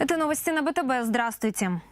Это новости на БТБ. Здравствуйте.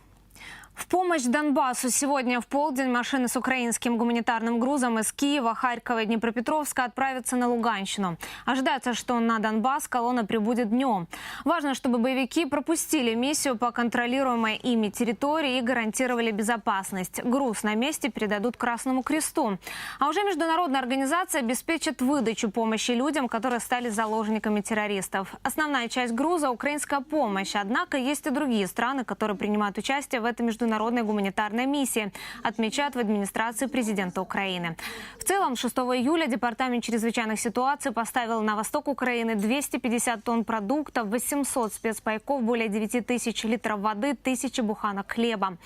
В помощь Донбассу сегодня в полдень машины с украинским гуманитарным грузом из Киева, Харькова и Днепропетровска отправятся на Луганщину. Ожидается, что на Донбасс колонна прибудет днем. Важно, чтобы боевики пропустили миссию по контролируемой ими территории и гарантировали безопасность. Груз на месте передадут Красному Кресту. А уже международная организация обеспечит выдачу помощи людям, которые стали заложниками террористов. Основная часть груза – украинская помощь. Однако есть и другие страны, которые принимают участие в этой международной гуманитарной миссии, отмечают в администрации президента Украины. В целом, 6 июля Департамент чрезвычайных ситуаций поставил на восток Украины 250 тонн продуктов, 800 спецпайков, более 9 тысяч литров воды, тысячи буханок хлеба.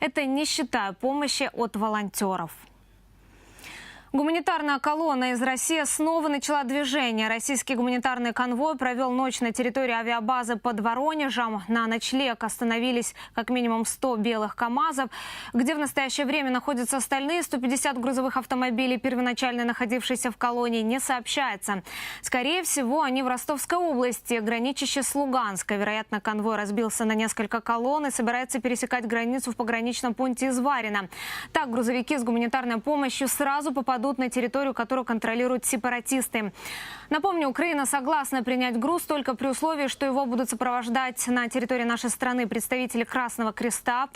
Это не считая помощи от волонтеров. Гуманитарная колонна из России снова начала движение. Российский гуманитарный конвой провел ночь на территории авиабазы под Воронежем. На ночлег остановились как минимум 100 белых КАМАЗов. Где в настоящее время находятся остальные 150 грузовых автомобилей, первоначально находившиеся в колонии, не сообщается. Скорее всего, они в Ростовской области, граничащей с Луганской. Вероятно, конвой разбился на несколько колонн и собирается пересекать границу в пограничном пункте Изварина. Так, грузовики с гуманитарной помощью сразу попадут на территорию, которую контролируют сепаратисты. Напомню, Украина согласна принять груз только при условии, что его будут сопровождать на территории нашей страны представители Красного Креста.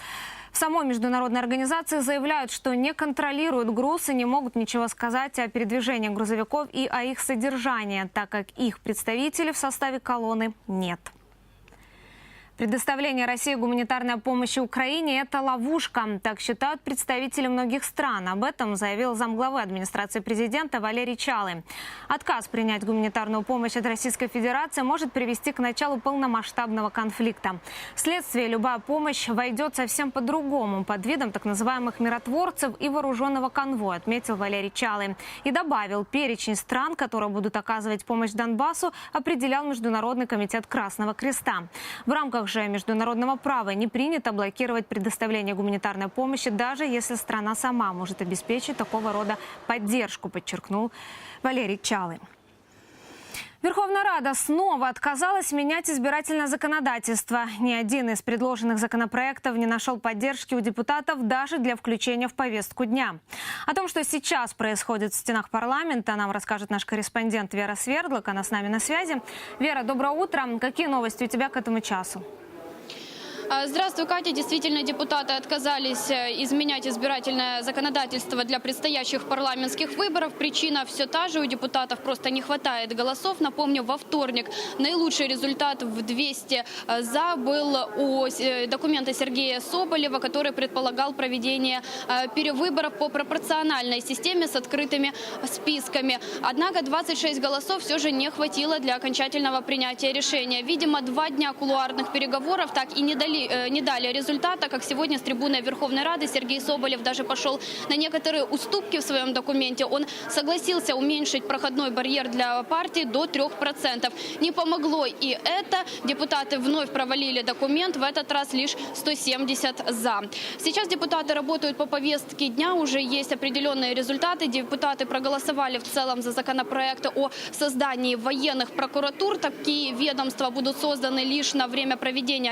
В самой международной организации заявляют, что не контролируют груз и не могут ничего сказать о передвижении грузовиков и о их содержании, так как их представителей в составе колонны нет. Предоставление России гуманитарной помощи Украине – это ловушка. Так считают представители многих стран. Об этом заявил замглавы администрации президента Валерий Чалы. Отказ принять гуманитарную помощь от Российской Федерации может привести к началу полномасштабного конфликта. Вследствие любая помощь войдет совсем по-другому, под видом так называемых миротворцев и вооруженного конвоя, отметил Валерий Чалы. И добавил, перечень стран, которые будут оказывать помощь Донбассу, определял Международный комитет Красного Креста. В рамках же международного права не принято блокировать предоставление гуманитарной помощи, даже если страна сама может обеспечить такого рода поддержку, подчеркнул Валерий Чалы. Верховная Рада снова отказалась менять избирательное законодательство. Ни один из предложенных законопроектов не нашел поддержки у депутатов даже для включения в повестку дня. О том, что сейчас происходит в стенах парламента, нам расскажет наш корреспондент Вера Свердлок. Она с нами на связи. Вера, доброе утро. Какие новости у тебя к этому часу? А, Здравствуй, Катя. Действительно, депутаты отказались э, изменять избирательное законодательство для предстоящих парламентских выборов. Причина все та же. У депутатов просто не хватает голосов. Напомню, во вторник наилучший результат в 200 э, «за» был у э, документа Сергея Соболева, который предполагал проведение перевыборов по пропорциональной системе с открытыми списками. Однако 26 голосов все же не хватило для окончательного принятия решения. Видимо, два дня кулуарных переговоров так и не дали не дали результата, как сегодня с трибуны Верховной Рады Сергей Соболев даже пошел на некоторые уступки в своем документе. Он согласился уменьшить проходной барьер для партии до 3%. Не помогло и это. Депутаты вновь провалили документ, в этот раз лишь 170 «за». Сейчас депутаты работают по повестке дня, уже есть определенные результаты. Депутаты проголосовали в целом за законопроект о создании военных прокуратур. Такие ведомства будут созданы лишь на время проведения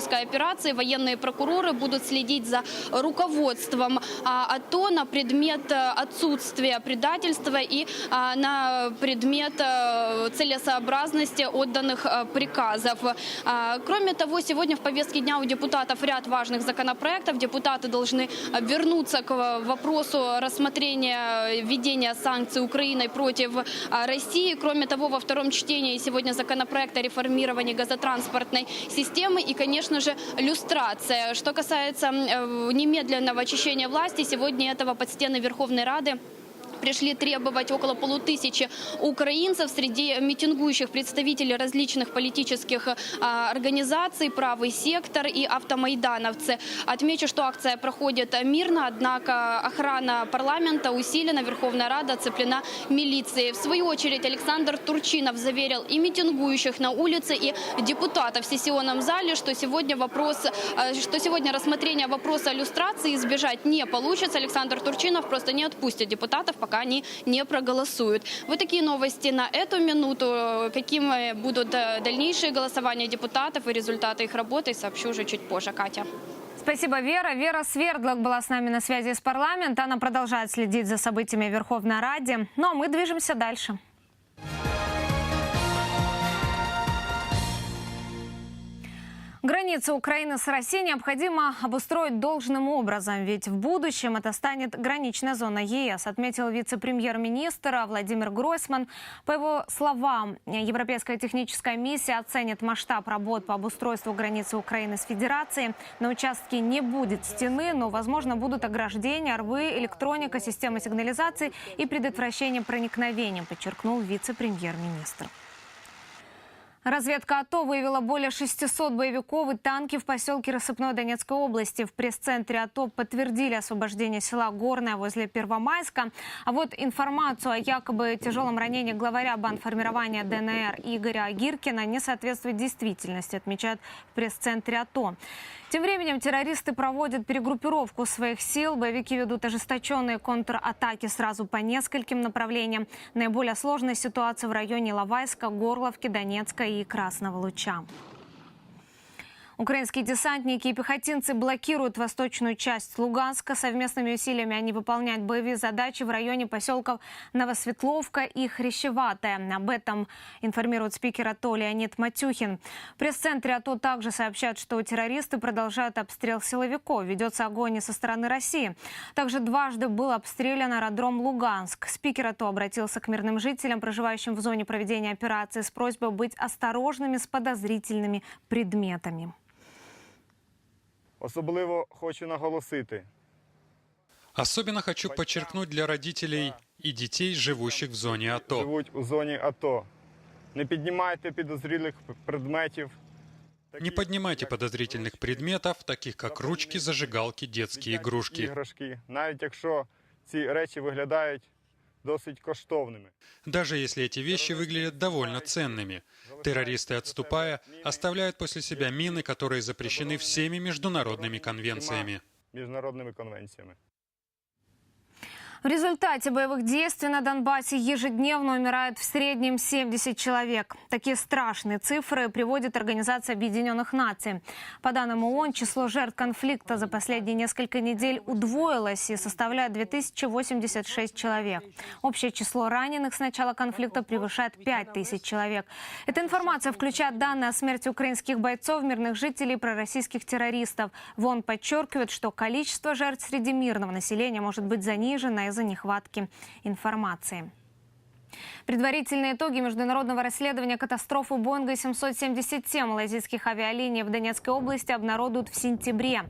антитеррористической операции. Военные прокуроры будут следить за руководством а, АТО на предмет э, отсутствия предательства и а, на предмет э, целесообразности отданных э, приказов. А, Кроме того, сегодня в повестке дня у депутатов ряд важных законопроектов. Депутаты должны вернуться к вопросу рассмотрения введения санкций Украиной против а, России. Кроме того, во втором чтении сегодня законопроект о реформировании газотранспортной системы и, конечно же, люстрация. Что касается э, немедленного очищения власти, сегодня этого под стены Верховной Рады пришли требовать около полутысячи украинцев. Среди митингующих представителей различных политических а, организаций, правый сектор и автомайдановцы. Отмечу, что акция проходит мирно, однако охрана парламента усилена, Верховная Рада оцеплена милицией. В свою очередь Александр Турчинов заверил и митингующих на улице, и депутатов в сессионном зале, что сегодня вопрос, э, что сегодня рассмотрение вопроса иллюстрации избежать не получится. Александр Турчинов просто не отпустит депутатов, пока пока они не проголосуют. Вот такие новости на эту минуту. Какими будут э, дальнейшие голосования депутатов и результаты их работы, сообщу уже чуть позже. Катя. Спасибо, Вера. Вера Свердлок была с нами на связи из парламента. Она продолжает следить за событиями в Верховной Раде. Ну а мы движемся дальше. Границу Украины с Россией необходимо обустроить должным образом, ведь в будущем это станет граничная зона ЕС, отметил вице-премьер-министр Владимир Гройсман. По его словам, Европейская техническая миссия оценит масштаб работ по обустройству границы Украины с Федерацией. На участке не будет стены, но, возможно, будут ограждения, рвы, электроника, система сигнализации и предотвращение проникновения, подчеркнул вице-премьер-министр. Разведка АТО выявила более 600 боевиков и танки в поселке Рассыпной Донецкой области. В пресс-центре АТО подтвердили освобождение села Горное возле Первомайска. А вот информацию о якобы тяжелом ранении главаря бандформирования ДНР Игоря Агиркина не соответствует действительности, отмечают в пресс-центре АТО. Тем временем террористы проводят перегруппировку своих сил. Боевики ведут ожесточенные контратаки сразу по нескольким направлениям. Наиболее сложная ситуация в районе Лавайска, Горловки, Донецка и Красного Луча. Украинские десантники и пехотинцы блокируют восточную часть Луганска. Совместными усилиями они выполняют боевые задачи в районе поселков Новосветловка и Хрящеватая. Об этом информирует спикер АТО Леонид Матюхин. В пресс-центре АТО также сообщают, что террористы продолжают обстрел силовиков. Ведется огонь и со стороны России. Также дважды был обстрелян аэродром Луганск. Спикер АТО обратился к мирным жителям, проживающим в зоне проведения операции, с просьбой быть осторожными с подозрительными предметами. Особливо хочу наголосити, Особенно хочу подчеркнуть для родителей и детей, живущих в зоне АТО. живуть у зоні АТО. Не піднімайте підозрілих предметів. Не поднимайте подозрительных предметов, таких как ручки, зажигалки, детские игрушки. навіть якщо ці речі виглядають досить коштовними. Даже если эти вещи выглядят довольно ценными. Террористы, отступая, оставляют после себя мины, которые запрещены всеми международными конвенциями. Міжнародними конвенціями. В результате боевых действий на Донбассе ежедневно умирает в среднем 70 человек. Такие страшные цифры приводит Организация Объединенных Наций. По данным ООН, число жертв конфликта за последние несколько недель удвоилось и составляет 2086 человек. Общее число раненых с начала конфликта превышает 5000 человек. Эта информация включает данные о смерти украинских бойцов, мирных жителей и пророссийских террористов. ВОН подчеркивает, что количество жертв среди мирного населения может быть занижено из-за нехватки информации. Предварительные итоги международного расследования катастрофы Боинга 777 малайзийских авиалиний в Донецкой области обнародуют в сентябре.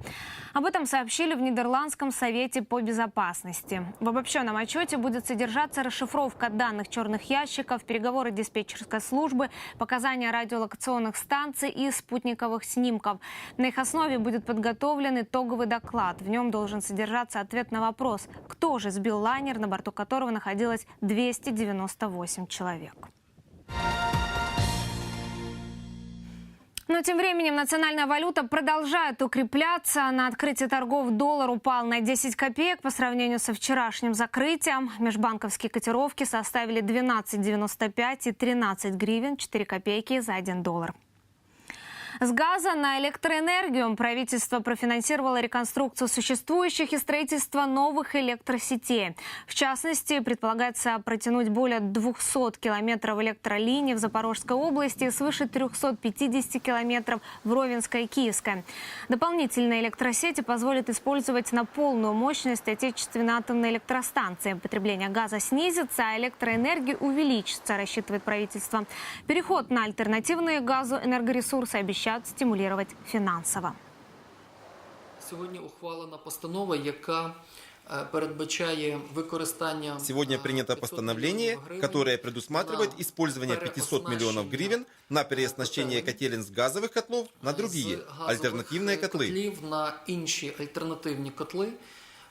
Об этом сообщили в Нидерландском совете по безопасности. В обобщенном отчете будет содержаться расшифровка данных черных ящиков, переговоры диспетчерской службы, показания радиолокационных станций и спутниковых снимков. На их основе будет подготовлен итоговый доклад. В нем должен содержаться ответ на вопрос, кто же сбил лайнер, на борту которого находилось 298 человек. Но тем временем национальная валюта продолжает укрепляться. На открытии торгов доллар упал на 10 копеек по сравнению со вчерашним закрытием. Межбанковские котировки составили 12,95 и 13 гривен 4 копейки за 1 доллар. С газа на электроэнергию правительство профинансировало реконструкцию существующих и строительство новых электросетей. В частности, предполагается протянуть более 200 километров электролиний в Запорожской области и свыше 350 километров в Ровенской и Киевской. Дополнительные электросети позволят использовать на полную мощность отечественные атомные электростанции. Потребление газа снизится, а электроэнергии увеличится, рассчитывает правительство. Переход на альтернативные газу энергоресурсы обещают стимулировать финансово. Сьогодні ухвалена постанова, яка е, передбачає використання Сегодня е, принято 500 постановление, мільйонів гривень которое предусматривает на использование 500 миллионов гривен на переоснащение котелин с газовых котлов на другие з газових, альтернативные е, котлы.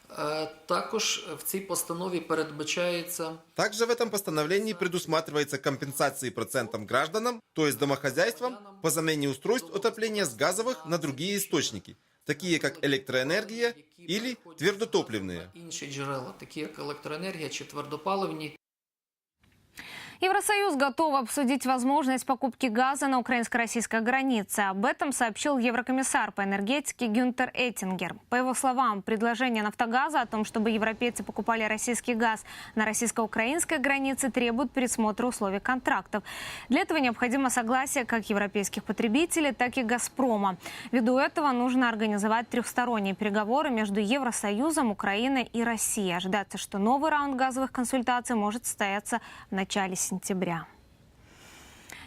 котлів на інші альтернативні котли. Е, Також в цій постанові передбачається Также в этом постановлении предусматривается компенсации процентам гражданам, то есть домохозяйствам, по замене устройств отопления с газовых на другие источники. такие как электроэнергия или твердотопливные. Інші джерела, такі як електроенергія чи твердопаливні. Евросоюз готов обсудить возможность покупки газа на украинско-российской границе. Об этом сообщил еврокомиссар по энергетике Гюнтер Эттингер. По его словам, предложение «Нафтогаза» о том, чтобы европейцы покупали российский газ на российско-украинской границе, требует пересмотра условий контрактов. Для этого необходимо согласие как европейских потребителей, так и «Газпрома». Ввиду этого нужно организовать трехсторонние переговоры между Евросоюзом, Украиной и Россией. Ожидается, что новый раунд газовых консультаций может состояться в начале сентября.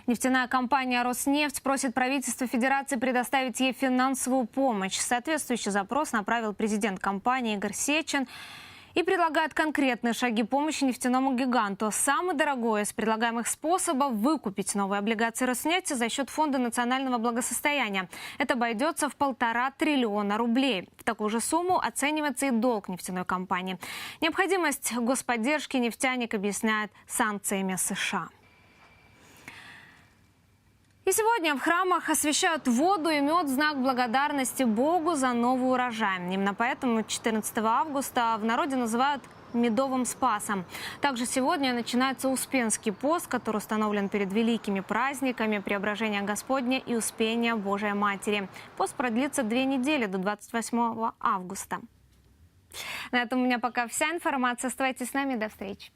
Нефтяная компания «Роснефть» просит правительство Федерации предоставить ей финансовую помощь. Соответствующий запрос направил президент компании Игорь Сечин и предлагает конкретные шаги помощи нефтяному гиганту. Самый дорогой из предлагаемых способов – выкупить новые облигации Роснефти за счет Фонда национального благосостояния. Это обойдется в полтора триллиона рублей. В такую же сумму оценивается и долг нефтяной компании. Необходимость господдержки нефтяник объясняет санкциями США. И сегодня в храмах освещают воду и мед в знак благодарности Богу за новый урожай. Именно поэтому 14 августа в народе называют медовым спасом. Также сегодня начинается Успенский пост, который установлен перед великими праздниками Преображения Господня и Успения Божией Матери. Пост продлится две недели до 28 августа. На этом у меня пока вся информация. Оставайтесь с нами. До встречи.